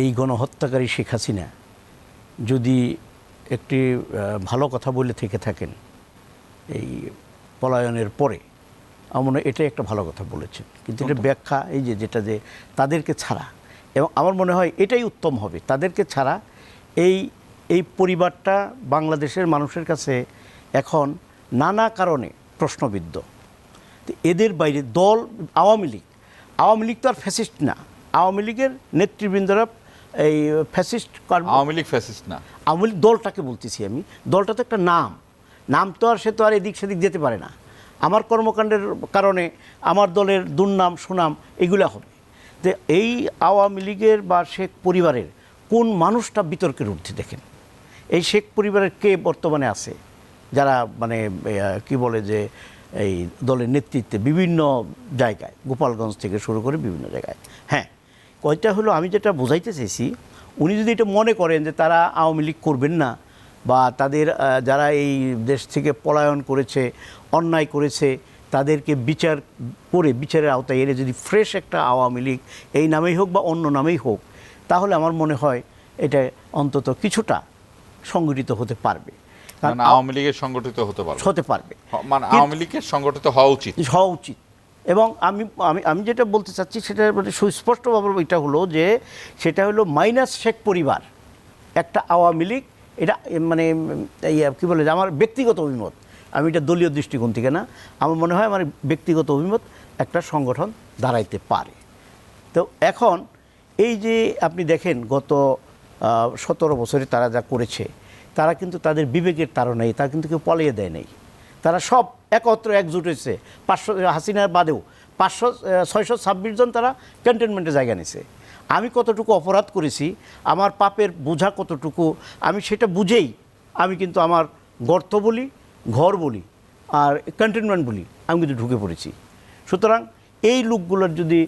এই গণহত্যাকারী শেখ হাসিনা যদি একটি ভালো কথা বলে থেকে থাকেন এই পলায়নের পরে আমার মনে হয় এটাই একটা ভালো কথা বলেছেন। কিন্তু এটা ব্যাখ্যা এই যে যেটা যে তাদেরকে ছাড়া এবং আমার মনে হয় এটাই উত্তম হবে তাদেরকে ছাড়া এই এই পরিবারটা বাংলাদেশের মানুষের কাছে এখন নানা কারণে প্রশ্নবিদ্ধ। তো এদের বাইরে দল আওয়ামী লীগ আওয়ামী লীগ তো আর ফ্যাসিস্ট না আওয়ামী লীগের নেতৃবৃন্দরা এই ফ্যাসিস্ট কর্ম আওয়ামী লীগ ফ্যাসিস্ট না। আওয়ামী লীগ দলটাকে বলতেছি আমি। দলটা তো একটা নাম। নাম তো আর সে তো আর এদিক সেদিক যেতে পারে না। আমার কর্মকাণ্ডের কারণে আমার দলের দুর্নাম সুনাম এগুলো হবে। তো এই আওয়ামী লীগের বা শেখ পরিবারের কোন মানুষটা বিতর্কের ঊর্ধ্বে দেখেন? এই শেখ পরিবারের কে বর্তমানে আছে? যারা মানে কি বলে যে এই দলের নেতৃত্বে বিভিন্ন জায়গায় গোপালগঞ্জ থেকে শুরু করে বিভিন্ন জায়গায়। হ্যাঁ কয়টা হলো আমি যেটা বোঝাইতে চাইছি উনি যদি এটা মনে করেন যে তারা আওয়ামী লীগ করবেন না বা তাদের যারা এই দেশ থেকে পলায়ন করেছে অন্যায় করেছে তাদেরকে বিচার করে বিচারের আওতায় এনে যদি ফ্রেশ একটা আওয়ামী লীগ এই নামেই হোক বা অন্য নামেই হোক তাহলে আমার মনে হয় এটা অন্তত কিছুটা সংগঠিত হতে পারবে। কারণ মানে আওয়ামী লীগের সংগঠিত হতে পারবে। হতে পারবে। মানে আওয়ামী লীগের সংগঠিত হওয়া উচিত। হওয়া উচিত। এবং আমি আমি আমি যেটা বলতে চাচ্ছি সেটা মানে সুস্পষ্টভাবে এটা হলো যে সেটা হলো মাইনাস শেখ পরিবার, একটা আওয়ামী লীগ, এটা মানে এই কী বলে আমার ব্যক্তিগত অভিমত। আমি এটা দলীয় দৃষ্টিকোণ থেকে না, আমার মনে হয় আমার ব্যক্তিগত অভিমত একটা সংগঠন দাঁড়াইতে পারে। তো এখন এই যে আপনি দেখেন গত সতেরো বছরে তারা যা করেছে, তারা কিন্তু তাদের বিবেকের তাড়নায়, তারা কিন্তু কেউ পলিয়ে দেয় নাই। তারা সব একত্র একজুট হয়েছে। পাঁচশো, হাসিনার বাদেও পাঁচশো ছয়শো ছাব্বিশ জন তারা ক্যান্টনমেন্টে জায়গা নিছে আমি কতটুকু অপরাধ করেছি, আমার পাপের বোঝা কতটুকু, আমি সেটা বুঝেই আমি কিন্তু আমার গর্ত বলি, ঘর বলি, আর ক্যান্টনমেন্ট বলি, আমি কিন্তু ঢুকে পড়েছি। সুতরাং এই লোকগুলোর যদি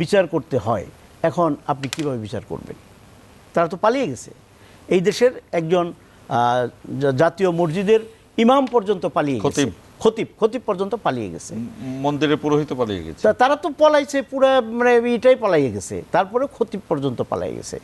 বিচার করতে হয়, এখন আপনি কীভাবে বিচার করবেন? তারা তো পালিয়ে গেছে। এই দেশের একজন জাতীয় মসজিদের ইমাম পর্যন্ত পালিয়ে গেছে। খতিব। খতিব পর্যন্ত পালিয়ে গেছে। মন্দিরে পুরোহিত পালিয়ে গেছে। তারা তো পলাইছে পুরো মানে এটাই পালাইয়ে গেছে। তারপরে খতিব পর্যন্ত পালিয়ে গেছে।